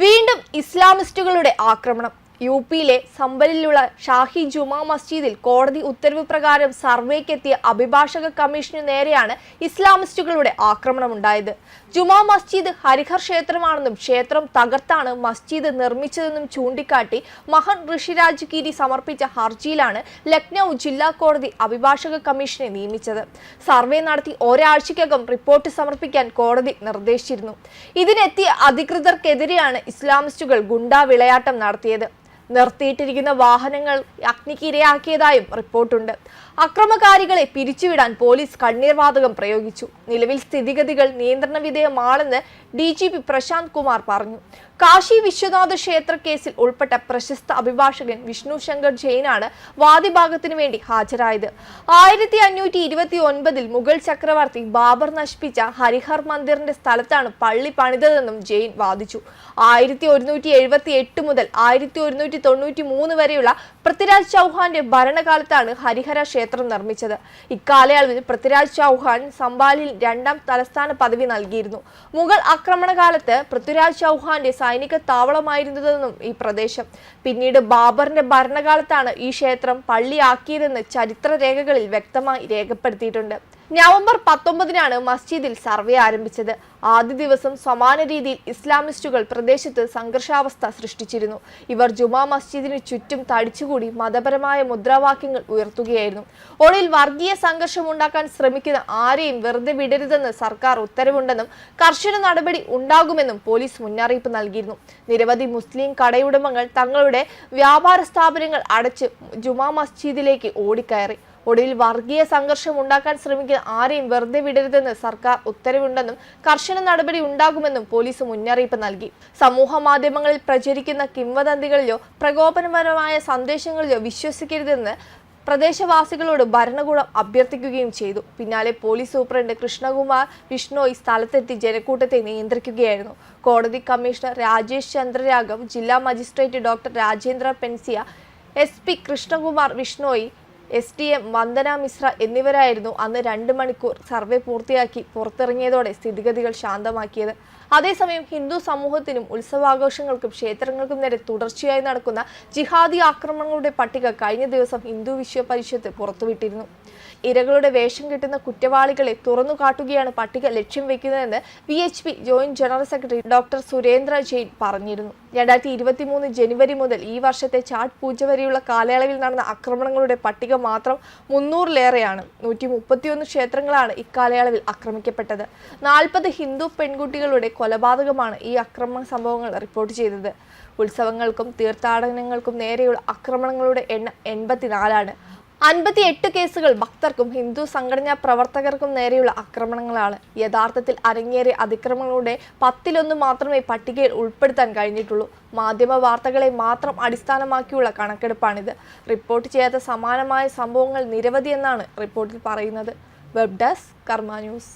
വീണ്ടും ഇസ്ലാമിസ്റ്റുകളുടെ ആക്രമണം. യു പിയിലെ സംബലിലുള്ള ഷാഹി ജുമാ മസ്ജിദിൽ കോടതി ഉത്തരവ് പ്രകാരം സർവേക്കെത്തിയ അഭിഭാഷക കമ്മീഷനു നേരെയാണ് ഇസ്ലാമിസ്റ്റുകളുടെ ആക്രമണമുണ്ടായത്. ജുമാ മസ്ജിദ് ഹരിഹർ ക്ഷേത്രമാണെന്നും ക്ഷേത്രം തകർത്താണ് മസ്ജിദ് നിർമ്മിച്ചതെന്നും ചൂണ്ടിക്കാട്ടി മഹൻ ഋഷിരാജ് ഗിരി സമർപ്പിച്ച ഹർജിയിലാണ് ലക്നൌ ജില്ലാ കോടതി അഭിഭാഷക കമ്മീഷനെ നിയമിച്ചത്. സർവേ നടത്തി ഒരാഴ്ചയ്ക്കകം റിപ്പോർട്ട് സമർപ്പിക്കാൻ കോടതി നിർദ്ദേശിച്ചിരുന്നു. ഇതിനെത്തിയ അധികൃതർക്കെതിരെയാണ് ഇസ്ലാമിസ്റ്റുകൾ ഗുണ്ടാ വിളയാട്ടം നടത്തിയത്. നിർത്തിയിട്ടിരിക്കുന്ന വാഹനങ്ങൾ അഗ്നിക്കിരയാക്കിയതായും റിപ്പോർട്ടുണ്ട്. അക്രമകാരികളെ പിരിച്ചുവിടാൻ പോലീസ് കണ്ണീർവാതകം പ്രയോഗിച്ചു. നിലവിൽ സ്ഥിതിഗതികൾ നിയന്ത്രണ വിധേയമാണെന്ന് D G P Prashant Kumar പറഞ്ഞു. കാശി വിശ്വനാഥ ക്ഷേത്ര കേസിൽ ഉൾപ്പെട്ട പ്രശസ്ത അഭിഭാഷകൻ വിഷ്ണു ശങ്കർ ജെയിനാണ് വാദിഭാഗത്തിനു വേണ്ടി ഹാജരായത്. ആയിരത്തി അഞ്ഞൂറ്റി ഇരുപത്തി ഒൻപതിൽ മുഗൾ ചക്രവർത്തി ബാബർ നശിപ്പിച്ച ഹരിഹർ മന്ദിറിന്റെ സ്ഥലത്താണ് പള്ളി പണിതതെന്നും ജെയിൻ വാദിച്ചു. ആയിരത്തി ഒരുന്നൂറ്റി എഴുപത്തി എട്ട് മുതൽ ആയിരത്തി ഒരുന്നൂറ്റി തൊണ്ണൂറ്റി മൂന്ന് വരെയുള്ള പൃഥ്വിരാജ് ചൗഹാന്റെ ഭരണകാലത്താണ് ഹരിഹര ക്ഷേത്രം നിർമ്മിച്ചത്. ഇക്കാലയളവിൽ പൃഥ്വിരാജ് ചൗഹാൻ സംബാലിൽ രണ്ടാം തലസ്ഥാന പദവി നൽകിയിരുന്നു. മുഗൾ ആക്രമണകാലത്ത് പൃഥ്വിരാജ് ചൗഹാന്റെ സൈനിക താവളമായിരുന്നതെന്നും ഈ പ്രദേശം. പിന്നീട് ബാബറിന്റെ ഭരണകാലത്താണ് ഈ ക്ഷേത്രം പള്ളിയാക്കിയതെന്ന് ചരിത്രരേഖകളിൽ വ്യക്തമായി രേഖപ്പെടുത്തിയിട്ടുണ്ട്. നവംബർ പത്തൊമ്പതിനാണ് മസ്ജിദിൽ സർവേ ആരംഭിച്ചത്. ആദ്യ ദിവസം സമാന രീതിയിൽ ഇസ്ലാമിസ്റ്റുകൾ പ്രദേശത്ത് സംഘർഷാവസ്ഥ സൃഷ്ടിച്ചിരുന്നു. ഇവർ ജുമാ മസ്ജിദിന് ചുറ്റും തടിച്ചുകൂടി മതപരമായ മുദ്രാവാക്യങ്ങൾ ഉയർത്തുകയായിരുന്നു. ഒടുവിൽ വർഗീയ സംഘർഷം ഉണ്ടാക്കാൻ ശ്രമിക്കുന്ന ആരെയും വെറുതെ വിടരുതെന്ന് സർക്കാർ ഉത്തരവുണ്ടെന്നും കർശന നടപടി ഉണ്ടാകുമെന്നും പോലീസ് മുന്നറിയിപ്പ് നൽകിയിരുന്നു. നിരവധി മുസ്ലിം കടയുടമകൾ തങ്ങളുടെ വ്യാപാര സ്ഥാപനങ്ങൾ അടച്ച് ജുമാ മസ്ജിദിലേക്ക് ഓടിക്കയറി. ഒടുവിൽ വർഗീയ സംഘർഷം ഉണ്ടാക്കാൻ ശ്രമിക്കുന്ന ആരെയും വെറുതെ വിടരുതെന്ന് സർക്കാർ ഉത്തരവുണ്ടെന്നും കർശന നടപടി ഉണ്ടാകുമെന്നും പോലീസ് മുന്നറിയിപ്പ് നൽകി. സമൂഹ മാധ്യമങ്ങളിൽ പ്രചരിക്കുന്ന കിംവദന്തികളിലോ പ്രകോപനപരമായ സന്ദേശങ്ങളിലോ വിശ്വസിക്കരുതെന്ന് പ്രദേശവാസികളോട് ഭരണകൂടം അഭ്യർത്ഥിക്കുകയും ചെയ്തു. പിന്നാലെ പോലീസ് സൂപ്രണ്ട് കൃഷ്ണകുമാർ വിഷ്ണോയ് സ്ഥലത്തെത്തി ജനക്കൂട്ടത്തെ നിയന്ത്രിക്കുകയായിരുന്നു. കോടതി കമ്മീഷണർ രാജേഷ് ചന്ദ്രരാഘവ് ജില്ലാ magistrate doctor Rajendra Pensiya S P Krishnakumar Bishnoi S T M Vandana Mishra എന്നിവരായിരുന്നു അന്ന് രണ്ട് മണിക്കൂർ സർവേ പൂർത്തിയാക്കി പുറത്തിറങ്ങിയതോടെ സ്ഥിതിഗതികൾ ശാന്തമാക്കിയത്. അതേസമയം ഹിന്ദു സമൂഹത്തിനും ഉത്സവാഘോഷങ്ങൾക്കും ക്ഷേത്രങ്ങൾക്കും നേരെ തുടർച്ചയായി നടക്കുന്ന ജിഹാദി ആക്രമണങ്ങളുടെ പട്ടിക കഴിഞ്ഞ ദിവസം ഹിന്ദു വിശ്വ പരിഷത്ത് പുറത്തുവിട്ടിരുന്നു. ഇരകളുടെ വേഷം കിട്ടുന്ന കുറ്റവാളികളെ തുറന്നു കാട്ടുകയാണ് പട്ടിക ലക്ഷ്യം വെക്കുന്നതെന്ന് V H P joint general secretary doctor Surendra Jain പറഞ്ഞിരുന്നു. രണ്ടായിരത്തി ഇരുപത്തി മൂന്ന് ജനുവരി മുതൽ ഈ വർഷത്തെ ചാട്ട് പൂജ വരെയുള്ള കാലയളവിൽ നടന്ന ആക്രമണങ്ങളുടെ പട്ടിക മാത്രം മുന്നൂറിലേറെയാണ്. നൂറ്റി മുപ്പത്തിയൊന്ന് ക്ഷേത്രങ്ങളാണ് ഇക്കാലയളവിൽ ആക്രമിക്കപ്പെട്ടത്. നാൽപ്പത് ഹിന്ദു പെൺകുട്ടികളുടെ കൊലപാതകമാണ് ഈ ആക്രമണ സംഭവങ്ങൾ റിപ്പോർട്ട് ചെയ്തത്. ഉത്സവങ്ങൾക്കും തീർത്ഥാടനങ്ങൾക്കും നേരെയുള്ള ആക്രമണങ്ങളുടെ എണ്ണം എൺപത്തിനാലാണ്. അൻപത്തി എട്ട് കേസുകൾ ഭക്തർക്കും ഹിന്ദു സംഘടനാ പ്രവർത്തകർക്കും നേരെയുള്ള ആക്രമണങ്ങളാണ്. യഥാർത്ഥത്തിൽ അരങ്ങേറിയ അതിക്രമങ്ങളുടെ പത്തിലൊന്ന് മാത്രമേ പട്ടികയിൽ ഉൾപ്പെടുത്താൻ കഴിഞ്ഞിട്ടുള്ളൂ. മാധ്യമ വാർത്തകളെ മാത്രം അടിസ്ഥാനമാക്കിയുള്ള കണക്കെടുപ്പാണിത്. റിപ്പോർട്ട് ചെയ്യാത്ത സമാനമായ സംഭവങ്ങൾ നിരവധി എന്നാണ് റിപ്പോർട്ടിൽ പറയുന്നത്. Web desk Karma news.